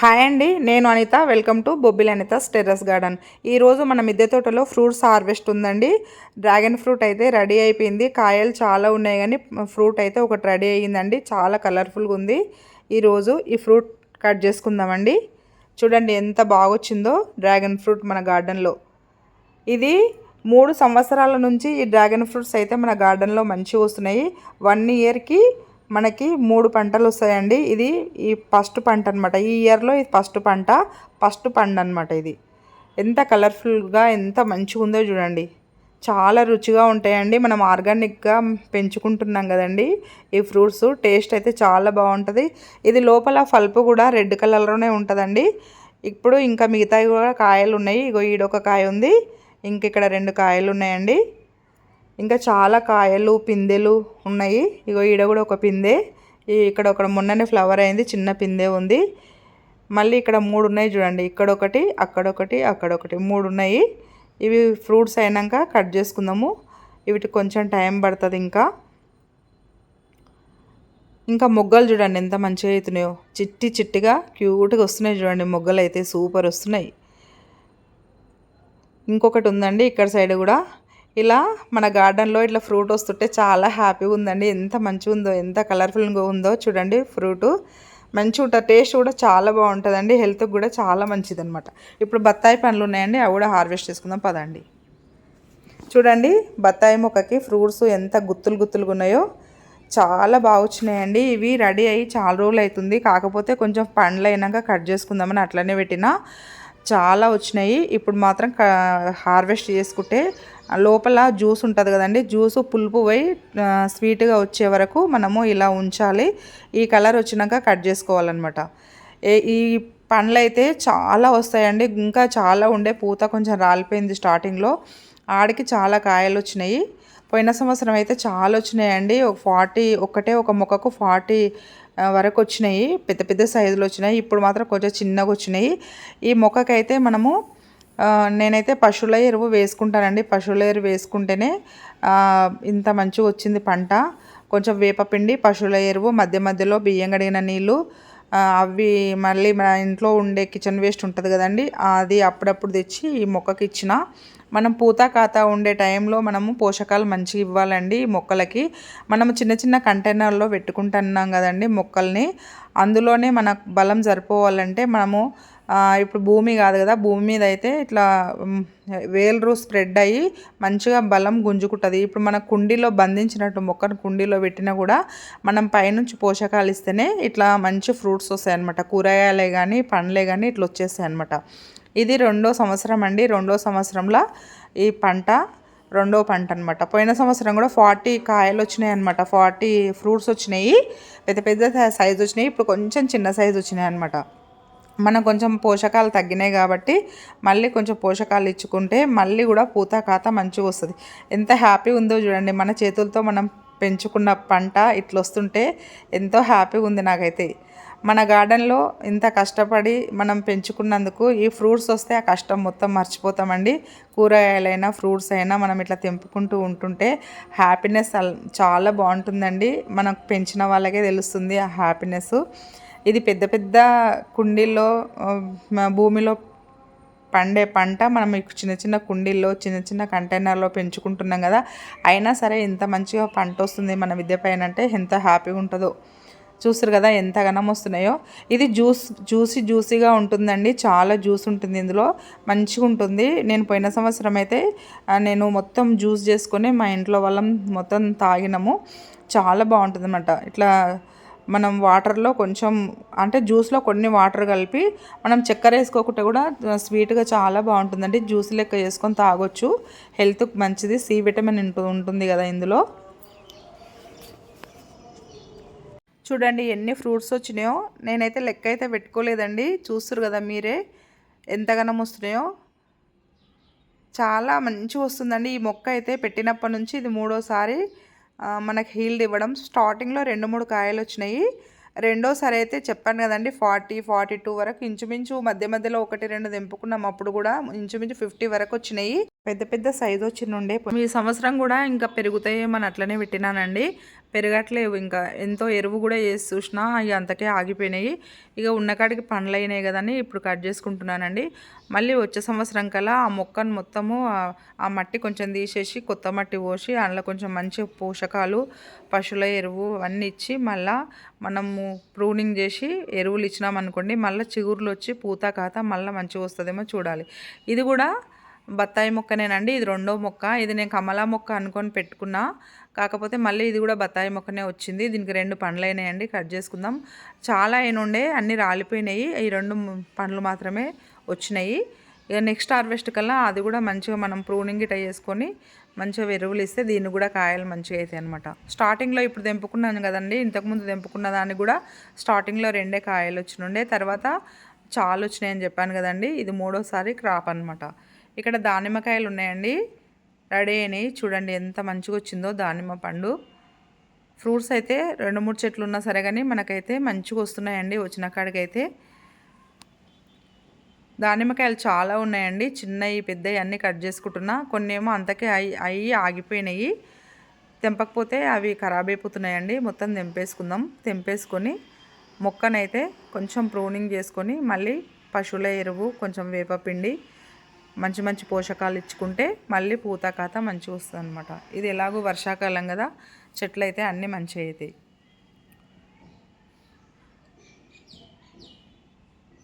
Hi అండి నేను Anitha. Welcome to Bobbili Anitha terrace garden. ఈరోజు మన మిద్దె తోటలో ఫ్రూట్స్ హార్వెస్ట్ ఉందండి. డ్రాగన్ ఫ్రూట్ అయితే రెడీ అయిపోయింది. కాయలు చాలా ఉన్నాయి కానీ ఫ్రూట్ అయితే ఒకటి రెడీ అయ్యిందండి. చాలా కలర్ఫుల్గా ఉంది. ఈరోజు ఈ ఫ్రూట్ కట్ చేసుకుందామండి. చూడండి ఎంత బాగా వచ్చిందో డ్రాగన్ ఫ్రూట్ మన గార్డెన్లో ఇది మూడు సంవత్సరాల నుంచి ఈ డ్రాగన్ ఫ్రూట్స్ అయితే మన గార్డెన్లో మంచిగా వస్తున్నాయి. వన్ ఇయర్కి మనకి మూడు పంటలు వస్తాయండి. ఇది ఈ ఫస్ట్ పంట అనమాట ఈ ఇయర్లో ఇది ఫస్ట్ పంట ఫస్ట్ పండు అనమాట ఇది. ఎంత కలర్ఫుల్గా ఎంత మంచిగా ఉందో చూడండి. చాలా రుచిగా ఉంటాయండి. మనం ఆర్గానిక్గా పెంచుకుంటున్నాం కదండి. ఈ ఫ్రూట్స్ టేస్ట్ అయితే చాలా బాగుంటుంది. ఇది లోపల పల్పు కూడా రెడ్ కలర్లోనే ఉంటుందండి. ఇప్పుడు ఇంకా మిగతావి కూడా కాయలు ఉన్నాయి. ఇగో ఈడొక కాయ ఉంది. ఇంక ఇక్కడ రెండు కాయలు ఉన్నాయండి. ఇంకా చాలా కాయలు పిందెలు ఉన్నాయి. ఇగో ఈడ కూడా ఒక పిందె. ఇక్కడ ఒక మొన్ననే ఫ్లవర్ అయింది చిన్న పిందె ఉంది. మళ్ళీ ఇక్కడ మూడు ఉన్నాయి చూడండి. ఇక్కడ ఒకటి అక్కడ ఒకటి అక్కడ ఒకటి మూడు ఉన్నాయి. ఇవి ఫ్రూట్స్ అయినాక కట్ చేసుకుందాము. వీటికి కొంచెం టైం పడుతుంది ఇంకా. ఇంకా మొగ్గలు చూడండి ఎంత మంచిగా అవుతున్నాయో చిట్టి చిట్టిగా క్యూట్గా వస్తున్నాయి చూడండి. మొగ్గలు అయితే సూపర్ వస్తున్నాయి. ఇంకొకటి ఉందండి ఇక్కడ సైడ్ కూడా. ఇలా మన గార్డెన్లో ఇట్లా ఫ్రూట్ వస్తుంటే చాలా హ్యాపీగా ఉందండి ఎంత మంచిగా ఉందో ఎంత కలర్ఫుల్గా ఉందో చూడండి ఫ్రూటు. మంచిగా ఉంటుంది టేస్ట్ కూడా చాలా బాగుంటుందండి. హెల్త్కి కూడా చాలా మంచిది అనమాట ఇప్పుడు బత్తాయి పండ్లు ఉన్నాయండి అవి కూడా హార్వెస్ట్ చేసుకుందాం పదండి. చూడండి బత్తాయి మొక్కకి ఫ్రూట్స్ ఎంత గుత్తులు గుత్తులుగా ఉన్నాయో. చాలా బాగా వచ్చినాయండి. ఇవి రెడీ అయ్యి చాలా రోజులు అవుతుంది కాకపోతే కొంచెం పండ్లు అయినాక కట్ చేసుకుందామని అట్లనే పెట్టిన. చాలా వచ్చినాయి. ఇప్పుడు మాత్రం హార్వెస్ట్ చేసుకుంటే లోపల జ్యూస్ ఉంటుంది కదండి. జ్యూస్ పులుపు పోయి స్వీట్గా వచ్చే వరకు మనము ఇలా ఉంచాలి. ఈ కలర్ వచ్చినాక కట్ చేసుకోవాలన్నమాట. ఈ పండ్లు అయితే చాలా వస్తాయండి. ఇంకా చాలా ఉండే. పూత కొంచెం రాలిపోయింది స్టార్టింగ్లో. ఆడికి చాలా కాయలు వచ్చినాయి. పోయిన సంవత్సరం అయితే చాలా వచ్చినాయండి. ఒక ఫార్టీ ఒకటే ఒక మొక్కకు ఫార్టీ వరకు వచ్చినాయి పెద్ద పెద్ద సైజులు వచ్చినాయి ఇప్పుడు మాత్రం కొంచెం చిన్నగా వచ్చినాయి. ఈ మొక్కకైతే మనము నేనైతే పశువుల ఎరువు వేసుకుంటానండి. పశువుల ఎరువు వేసుకుంటేనే ఇంత మంచిగా వచ్చింది పంట. కొంచెం వేపపిండి పశువుల ఎరువు మధ్య మధ్యలో బియ్యం కడిగిన నీళ్ళు అవి మళ్ళీ మన ఇంట్లో ఉండే కిచెన్ వేస్ట్ ఉంటుంది కదండి. అది అప్పుడప్పుడు తెచ్చి ఈ మొక్కకి ఇచ్చిన మనం పూత ఖాతా ఉండే టైంలో మనము పోషకాలు మంచిగా ఇవ్వాలండి మొక్కలకి. మనము చిన్న చిన్న కంటైనర్లో పెట్టుకుంటున్నాం కదండి మొక్కల్ని. అందులోనే మనకు బలం సరిపోవాలంటే మనము ఇప్పుడు భూమి కాదు కదా భూమి మీద అయితే ఇట్లా వేలరు స్ప్రెడ్ అయ్యి మంచిగా బలం గుంజుకుంటుంది. ఇప్పుడు మన కుండీలో బంధించినట్టు మొక్కను కుండీలో పెట్టినా కూడా మనం పైనుంచి పోషకాలు ఇస్తేనే ఇట్లా మంచి ఫ్రూట్స్ వస్తాయి అనమాట కూరగాయలే కానీ పండ్లే కానీ ఇట్లా వచ్చేస్తాయి అనమాట ఇది రెండో సంవత్సరం అండి. రెండో సంవత్సరంలో ఈ పంట రెండో పంట అనమాట పోయిన సంవత్సరం కూడా ఫార్టీ కాయలు వచ్చినాయి అనమాట ఫార్టీ ఫ్రూట్స్ వచ్చినాయి. పెద్ద పెద్ద సైజు వచ్చినాయి. ఇప్పుడు కొంచెం చిన్న సైజు వచ్చినాయి అనమాట మనం కొంచెం పోషకాలు తగ్గినాయి కాబట్టి మళ్ళీ కొంచెం పోషకాలు ఇచ్చుకుంటే మళ్ళీ కూడా పూత ఖాత మంచిగా వస్తుంది. ఎంత హ్యాపీ ఉందో చూడండి. మన చేతులతో మనం పెంచుకున్న పంట ఇట్లా వస్తుంటే ఎంతో హ్యాపీగా ఉంది నాకైతే. మన గార్డెన్లో ఇంత కష్టపడి మనం పెంచుకున్నందుకు ఈ ఫ్రూట్స్ వస్తే ఆ కష్టం మొత్తం మర్చిపోతామండి. కూరగాయలైనా ఫ్రూట్స్ అయినా మనం ఇట్లా తెంపుకుంటూ ఉంటుంటే హ్యాపీనెస్ చాలా బాగుంటుందండి. మనకు పెంచిన వాళ్ళకే తెలుస్తుంది ఆ హ్యాపీనెస్ ఇది పెద్ద పెద్ద కుండీల్లో భూమిలో పండే పంట మనం చిన్న చిన్న కుండీల్లో చిన్న చిన్న కంటైనర్లో పెంచుకుంటున్నాం కదా అయినా సరే ఎంత మంచిగా పంట వస్తుంది మన విద్య పైన అంటే ఎంత హ్యాపీగా ఉంటుందో. చూస్తారు కదా ఎంత ఘనం వస్తున్నాయో. ఇది జ్యూస్ జ్యూసీ జ్యూసీగా ఉంటుందండి. చాలా జ్యూస్ ఉంటుంది ఇందులో. మంచిగా ఉంటుంది. నేను పోయిన సంవత్సరం అయితే నేను మొత్తం జ్యూస్ చేసుకొని మా ఇంట్లో వాళ్ళం మొత్తం తాగినాము. చాలా బాగుంటుంది అన్నమాట ఇట్లా మనం వాటర్లో కొంచెం అంటే జ్యూస్లో కొన్ని వాటర్ కలిపి మనం చక్కెర వేసుకోకుండా కూడా స్వీట్గా చాలా బాగుంటుందండి. జ్యూస్ లెక్క చేసుకొని తాగొచ్చు. హెల్త్కి మంచిది. సి విటమిన్ ఉంటుంది కదా ఇందులో. చూడండి ఎన్ని ఫ్రూట్స్ వచ్చినాయో. నేనైతే లెక్క అయితే పెట్టుకోలేదండి. చూస్తారు కదా మీరే ఎంతగానో వస్తున్నాయో. చాలా మంచిగా వస్తుందండి. ఈ మొక్క అయితే పెట్టినప్పటి నుంచి ఇది మూడోసారి మనకు హీల్డ్ ఇవ్వడం. స్టార్టింగ్లో రెండు మూడు కాయలు వచ్చినాయి. రెండోసారి అయితే చెప్పాను కదండి ఫార్టీ ఫార్టీ టూ వరకు ఇంచుమించు మధ్య మధ్యలో ఒకటి రెండు తెంపుకున్నాం. అప్పుడు కూడా ఇంచుమించు ఫిఫ్టీ వరకు వచ్చినాయి. పెద్ద పెద్ద సైజు వచ్చినుండే. ఈ సంవత్సరం కూడా ఇంకా పెరుగుతాయేమని అట్లనే పెట్టినానండి. పెరగట్లేవు. ఇంకా ఎంతో ఎరువు కూడా వేసి చూసినా ఇక అంతకే ఆగిపోయినాయి. ఇక ఉన్నకాడికి పండ్లు అయినాయి కదని ఇప్పుడు కట్ చేసుకుంటున్నానండి. మళ్ళీ వచ్చే సంవత్సరం కల్లా ఆ మొక్కను మొత్తము ఆ మట్టి కొంచెం తీసేసి కొత్త మట్టి పోసి అందులో కొంచెం మంచి పోషకాలు పశువుల ఎరువు అన్నీ ఇచ్చి మళ్ళీ మనము ప్రూనింగ్ చేసి ఎరువులు ఇచ్చినామనుకోండి మళ్ళీ చిగురులు వచ్చి పూత కాత మళ్ళీ మంచిగా వస్తుందేమో చూడాలి. ఇది కూడా బత్తాయి మొక్కనేనండి. ఇది రెండో మొక్క. ఇది నేను కమలా మొక్క అనుకొని పెట్టుకున్నా. కాకపోతే మళ్ళీ ఇది కూడా బత్తాయి మొక్కనే వచ్చింది. దీనికి రెండు పండ్లు అయినాయండి కట్ చేసుకుందాం. చాలా అయినుండే అన్నీ రాలిపోయినాయి. ఈ రెండు పండ్లు మాత్రమే వచ్చినాయి. ఇక నెక్స్ట్ హార్వెస్ట్ కల్లా అది కూడా మంచిగా మనం ప్రూనింగ్ ఇట చేసుకొని మంచిగా ఎరువులు ఇస్తే దీన్ని కూడా కాయలు మంచిగా అవుతాయి అనమాట స్టార్టింగ్లో ఇప్పుడు తెంపుకున్నాను కదండి. ఇంతకుముందు తెంపుకున్న దాన్ని కూడా స్టార్టింగ్లో రెండే కాయలు వచ్చినుండే. తర్వాత చాలా వచ్చినాయని చెప్పాను కదండి. ఇది మూడోసారి క్రాప్ అనమాట ఇక్కడ దానిమ్మకాయలు ఉన్నాయండి. రెడీ అయినాయి. చూడండి ఎంత మంచిగా వచ్చిందో దానిమ్మ పండు. ఫ్రూట్స్ అయితే రెండు మూడు చెట్లు ఉన్నా సరే కానీ మనకైతే మంచిగా వస్తున్నాయండి. వచ్చిన కాడికైతే దానిమ్మకాయలు చాలా ఉన్నాయండి. చిన్నవి పెద్దవి అన్నీ కట్ చేసుకుంటున్నా. కొన్ని ఏమో అంతకే అయి అయ్యి ఆగిపోయినాయి. తెంపకపోతే అవి ఖరాబ్ అయిపోతున్నాయండి. మొత్తం తెంపేసుకుందాం. తెంపేసుకొని మొక్కనైతే కొంచెం ప్రూనింగ్ చేసుకొని మళ్ళీ పశువుల ఎరువు కొంచెం వేపపిండి మంచి మంచి పోషకాలు ఇచ్చుకుంటే మళ్ళీ పూత కాత మంచిగా వస్తుంది అనమాట ఇది ఎలాగో వర్షాకాలం కదా చెట్లు అయితే అన్నీ మంచి అవుతాయి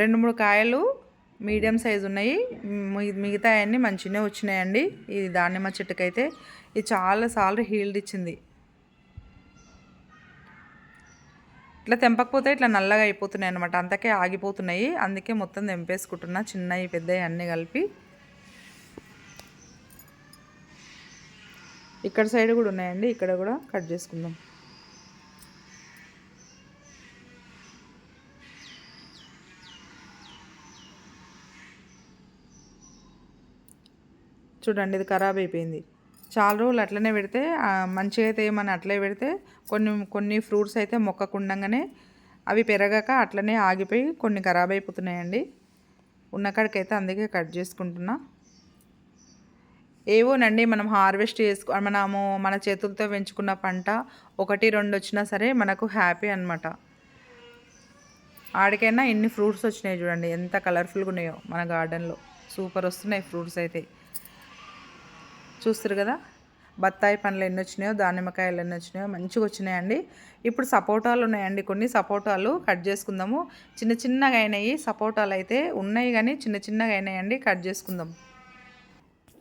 రెండు మూడు కాయలు మీడియం సైజు ఉన్నాయి. మిగతా అన్నీ మంచిగానే వచ్చినాయండి. ఈ దానిమ్మ చెట్టుకైతే ఇది చాలాసార్లు హీల్డ్ ఇచ్చింది. ఇట్లా తెంపకపోతే ఇట్లా నల్లగా అయిపోతున్నాయి అనమాట అంతకే ఆగిపోతున్నాయి. అందుకే మొత్తం తెంపేసుకుంటున్నా. చిన్నవి పెద్దవి అన్నీ కలిపి ఇక్కడ సైడ్ కూడా ఉన్నాయండి. ఇక్కడ కూడా కట్ చేసుకుందాం. చూడండి ఇది ఖరాబ్ అయిపోయింది. చాలా రోజులు అట్లనే పెడితే మంచిగా అయితే ఏమని అట్లే పెడితే కొన్ని కొన్ని ఫ్రూట్స్ అయితే మొక్కకుండగానే అవి పెరగక అట్లనే ఆగిపోయి కొన్ని ఖరాబ్ అయిపోతున్నాయండి. ఉన్నకాడికైతే అందుకే కట్ చేసుకుంటున్నా. ఏవోనండి మనం హార్వెస్ట్ చేసుకు మనము మన చేతులతో పెంచుకున్న పంట ఒకటి రెండు వచ్చినా సరే మనకు హ్యాపీ అనమాట ఆడికైనా ఎన్ని ఫ్రూట్స్ వచ్చినాయి చూడండి ఎంత కలర్ఫుల్గా ఉన్నాయో మన గార్డెన్లో. సూపర్ వస్తున్నాయి ఫ్రూట్స్ అయితే. చూస్తారు కదా? బత్తాయి పండ్లు ఎన్ని వచ్చినాయో దానిమ్మకాయలు ఎన్ని వచ్చినాయో మంచిగా వచ్చినాయండి. ఇప్పుడు సపోటాలు ఉన్నాయండి కొన్ని సపోటాలు కట్ చేసుకుందాము. చిన్న చిన్నగా అయినాయి సపోటాలు అయితే ఉన్నాయి కానీ చిన్న చిన్నగా అయినాయండి కట్ చేసుకుందాం.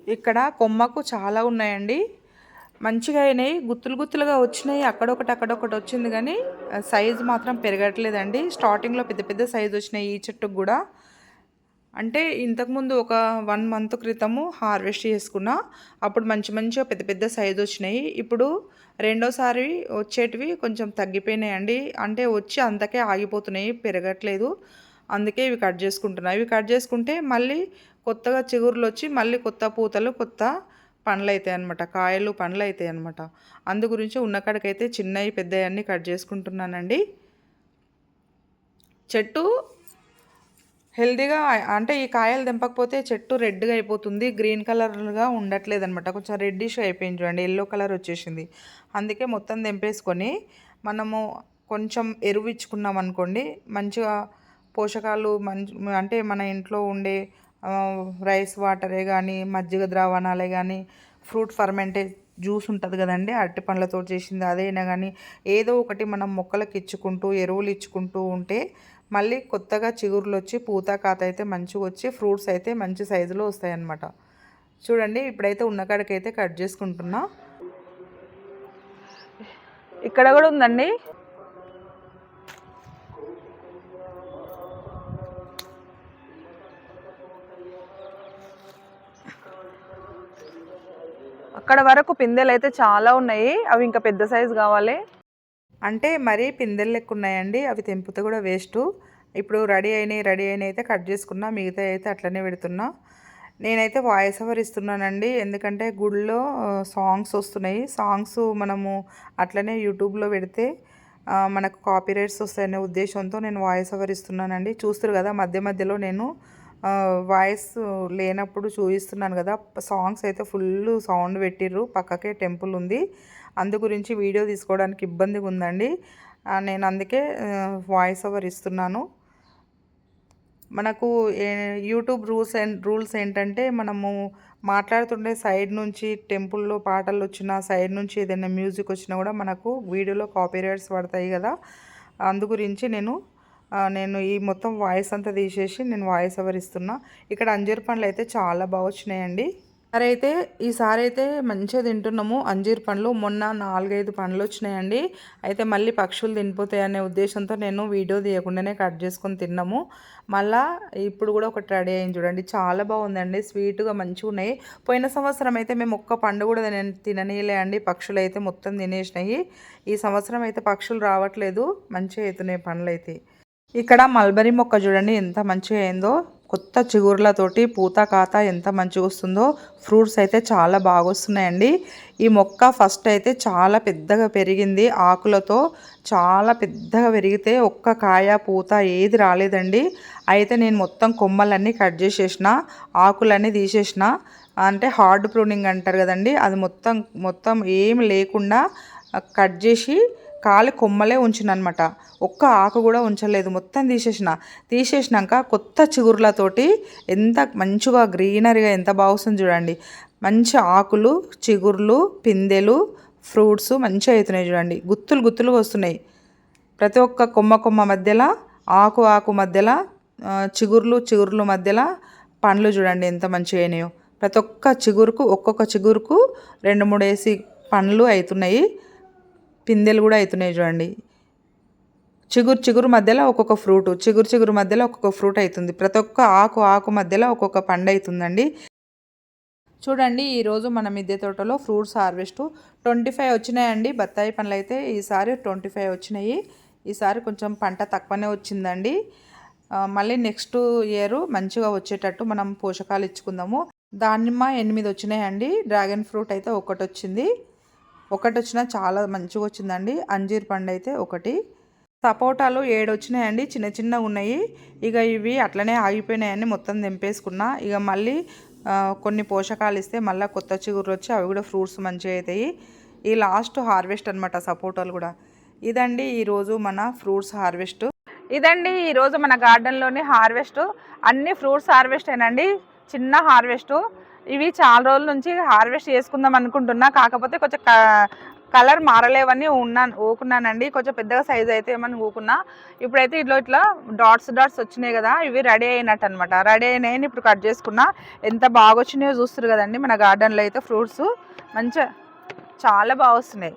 ఇక్కడ కొమ్మకు చాలా ఉన్నాయండి. మంచిగా అయినాయి. గుత్తులు గుత్తులుగా వచ్చినాయి. అక్కడొకటి అక్కడొకటి వచ్చింది కానీ సైజు మాత్రం పెరగట్లేదండి. స్టార్టింగ్లో పెద్ద పెద్ద సైజు వచ్చినాయి ఈ చెట్టుకు కూడా. అంటే ఇంతకుముందు ఒక వన్ మంత్ క్రితము హార్వెస్ట్ చేసుకున్నా అప్పుడు మంచి మంచిగా పెద్ద పెద్ద సైజు వచ్చినాయి. ఇప్పుడు రెండోసారి వచ్చేటివి కొంచెం తగ్గిపోయినాయండి. అంటే వచ్చి అంతకే ఆగిపోతున్నాయి పెరగట్లేదు. అందుకే ఇవి కట్ చేసుకుంటున్నా. ఇవి కట్ చేసుకుంటే మళ్ళీ కొత్తగా చిగురులు వచ్చి మళ్ళీ కొత్త పూతలు కొత్త పండ్లు అవుతాయి అనమాట కాయలు పండ్లు అవుతాయి అనమాట అందు గురించి ఉన్నకాడికైతే చిన్నవి పెద్దవి అన్నీ కట్ చేసుకుంటున్నానండి. చెట్టు హెల్దీగా అంటే ఈ కాయలు తెంపకపోతే చెట్టు రెడ్గా అయిపోతుంది. గ్రీన్ కలర్గా ఉండట్లేదు అనమాట కొంచెం రెడ్డిష్ అయిపోయింది చూడండి. ఎల్లో కలర్ వచ్చేసింది. అందుకే మొత్తం తెంపేసుకొని మనము కొంచెం ఎరువు ఇచ్చుకున్నాం అనుకోండి మంచిగా పోషకాలు మంచి అంటే మన ఇంట్లో ఉండే రైస్ వాటరే కానీ మజ్జిగ ద్రావణాలే కానీ ఫ్రూట్ ఫర్మెంటేజ్ జ్యూస్ ఉంటుంది కదండి అరటి పండ్లతో చేసింది అదైనా కానీ ఏదో ఒకటి మనం మొక్కలకు ఇచ్చుకుంటూ ఎరువులు ఇచ్చుకుంటూ ఉంటే మళ్ళీ కొత్తగా చిగురులు వచ్చి పూత కాత అయితే మంచిగా వచ్చి ఫ్రూట్స్ అయితే మంచి సైజులో వస్తాయన్నమాట. చూడండి ఇప్పుడైతే ఉన్నకాడికైతే కట్ చేసుకుంటున్నా. ఇక్కడ కూడా ఉందండి. అక్కడ వరకు పిందెలు అయితే చాలా ఉన్నాయి. అవి ఇంకా పెద్ద సైజు కావాలి. అంటే మరీ పిందెలు లెక్క ఉన్నాయండి. అవి తెంపితే కూడా వేస్ట్. ఇప్పుడు రెడీ అయినాయి రెడీ అయినాయి అయితే కట్ చేసుకున్నా మిగతా అయితే అట్లనే పెడుతున్నా. నేనైతే వాయిస్ ఓవర్ ఇస్తున్నానండి. ఎందుకంటే గుడిలో సాంగ్స్ వస్తున్నాయి. సాంగ్స్ మనము అట్లనే యూట్యూబ్లో పెడితే మనకు కాపీ రైట్స్ వస్తాయనే ఉద్దేశంతో నేను వాయిస్ ఓవర్ ఇస్తున్నానండి. చూస్తారు కదా మధ్య మధ్యలో నేను వాయిస్ లేనప్పుడు చూపిస్తున్నాను కదా సాంగ్స్ అయితే ఫుల్ సౌండ్ పెట్టిర్రు పక్కకే టెంపుల్ ఉంది. అందు గురించి వీడియో తీసుకోవడానికి ఇబ్బందిగా ఉందండి. నేను అందుకే వాయిస్ ఓవర్ ఇస్తున్నాను. మనకు యూట్యూబ్ రూల్స్ అండ్ రూల్స్ ఏంటంటే మనము మాట్లాడుతుండే సైడ్ నుంచి టెంపుల్లో పాటలు వచ్చినా సైడ్ నుంచి ఏదైనా మ్యూజిక్ వచ్చినా కూడా మనకు వీడియోలో కాపీరైట్స్ పడతాయి కదా. అందు గురించి నేను నేను ఈ మొత్తం వాయిస్ అంతా తీసేసి నేను వాయిస్ ఓవర్ ఇస్తున్నా. ఇక్కడ అంజీర్ పండ్లు అయితే చాలా బాగా వచ్చినాయండి. సరే అయితే ఈసారి అయితే మంచిగా తింటున్నాము. అంజీర్ పండ్లు మొన్న నాలుగైదు పండ్లు వచ్చినాయండి. అయితే మళ్ళీ పక్షులు తినిపోతాయి అనే ఉద్దేశంతో నేను వీడియో తీయకుండానే కట్ చేసుకొని తిన్నాము. మళ్ళా ఇప్పుడు కూడా ఒకటి రెడీ అయింది చూడండి. చాలా బాగుందండి. స్వీట్గా మంచిగా ఉన్నాయి. పోయిన సంవత్సరం అయితే మేము ఒక్క పండు కూడా తిన తిననీయలే అండి. పక్షులు అయితే మొత్తం తినేసినాయి. ఈ సంవత్సరం అయితే పక్షులు రావట్లేదు. మంచిగా అవుతున్నాయి పండ్లు అయితే. ఇక్కడ మల్బరీ మొక్క చూడండి ఎంత మంచిగా అయిందో. కొత్త చిగుర్లతోటి పూత కాత ఎంత మంచిగా వస్తుందో. ఫ్రూట్స్ అయితే చాలా బాగా వస్తున్నాయండి. ఈ మొక్క ఫస్ట్ అయితే చాలా పెద్దగా పెరిగింది. ఆకులతో చాలా పెద్దగా పెరిగితే ఒక్క కాయ పూత ఏది రాలేదండి. అయితే నేను మొత్తం కొమ్మలన్నీ కట్ చేసేసిన ఆకులన్నీ తీసేసిన. అంటే హార్డ్ ప్రూనింగ్ అంటారు కదండి అది మొత్తం మొత్తం ఏం లేకుండా కట్ చేసి కాలి కొమ్మలే ఉంచిననమాట ఒక్క ఆకు కూడా ఉంచలేదు. మొత్తం తీసేసిన. తీసేసినాక కొత్త చిగురులతోటి ఎంత మంచిగా గ్రీనరీగా ఎంత బాగుస్తుంది చూడండి. మంచి ఆకులు చిగుర్లు పిందెలు ఫ్రూట్స్ మంచిగా అవుతున్నాయి చూడండి. గుత్తులు గుత్తులుగా వస్తున్నాయి. ప్రతి ఒక్క కొమ్మ కొమ్మ మధ్యలో ఆకు ఆకు మధ్యలో చిగుర్లు చిగుర్లు మధ్యలో పండ్లు చూడండి ఎంత మంచిగా అయినాయో. ప్రతి ఒక్క చిగురుకు ఒక్కొక్క చిగురుకు రెండు మూడు వేసి పండ్లు అవుతున్నాయి. పిందెలు కూడా అవుతున్నాయి చూడండి. చిగురు చిగురు మధ్యలో ఒక్కొక్క ఫ్రూట్ చిగురు చిగురు మధ్యలో ఒక్కొక్క ఫ్రూట్ అవుతుంది. ప్రతి ఒక్క ఆకు ఆకు మధ్యలో ఒక్కొక్క పండు అవుతుందండి. చూడండి ఈరోజు మన మిద్దె తోటలో ఫ్రూట్స్ హార్వెస్ట్ ట్వంటీ ఫైవ్ వచ్చినాయండి. బత్తాయి పండ్లు అయితే ఈసారి ట్వంటీ ఫైవ్ వచ్చినాయి. ఈసారి కొంచెం పంట తక్కువనే వచ్చిందండి. మళ్ళీ నెక్స్ట్ ఇయర్ మంచిగా వచ్చేటట్టు మనం పోషకాలు ఇచ్చుకుందాము. దానిమ్మ ఎనిమిది వచ్చినాయండి. డ్రాగన్ ఫ్రూట్ అయితే ఒకటి వచ్చింది. ఒకటి వచ్చినా చాలా మంచిగా వచ్చిందండి అంజీర్ పండు అయితే ఒకటి. సపోటాలు ఏడు వచ్చినాయండి చిన్న చిన్న ఉన్నాయి ఇక ఇవి అట్లనే ఆగిపోయినాయని మొత్తం దింపేసుకున్నా ఇక మళ్ళీ కొన్ని పోషకాలు ఇస్తే మళ్ళీ కొత్త చిగురు వచ్చి అవి కూడా ఫ్రూట్స్ మంచిగా అవుతాయి ఈ లాస్ట్ హార్వెస్ట్ అనమాట సపోటాలు కూడా. ఇదండి ఈరోజు మన ఫ్రూట్స్ హార్వెస్ట్. ఇదండి ఈరోజు మన గార్డెన్లోని హార్వెస్ట్. అన్ని ఫ్రూట్స్ హార్వెస్ట్ ఏనండి చిన్న హార్వెస్ట్. ఇవి చాలా రోజుల నుంచి హార్వెస్ట్ చేసుకుందాం అనుకుంటున్నా. కాకపోతే కొంచెం కలర్ మారలేవని ఉన్నాను ఊకున్నానండి. కొంచెం పెద్దగా సైజ్ అయితే ఏమని ఊకున్నా. ఇప్పుడైతే ఇట్లా ఇట్లా డాట్స్ డాట్స్ వచ్చినాయి కదా ఇవి రెడీ అయినట్టు అనమాట రెడీ అయినాయని ఇప్పుడు కట్ చేసుకున్నా. ఎంత బాగా వచ్చినాయో చూస్తారు కదండి మన గార్డెన్లో అయితే ఫ్రూట్స్. మంచిగా చాలా బాగా వస్తున్నాయి.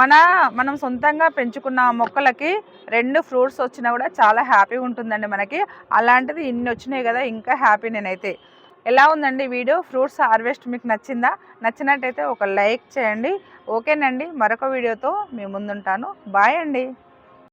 మన మనం సొంతంగా పెంచుకున్న మొక్కలకి రెండు ఫ్రూట్స్ వచ్చినా కూడా చాలా హ్యాపీగా ఉంటుందండి మనకి. అలాంటిది ఇన్ని వచ్చినాయి కదా ఇంకా హ్యాపీ నేనైతే. ఎలా ఉందండి వీడియో? ఫ్రూట్స్ హార్వెస్ట్ మీకు నచ్చిందా? నచ్చినట్టయితే ఒక లైక్ చేయండి. ఓకేనండి. మరొక వీడియోతో మీ ముందుంటాను. బాయ్ అండి.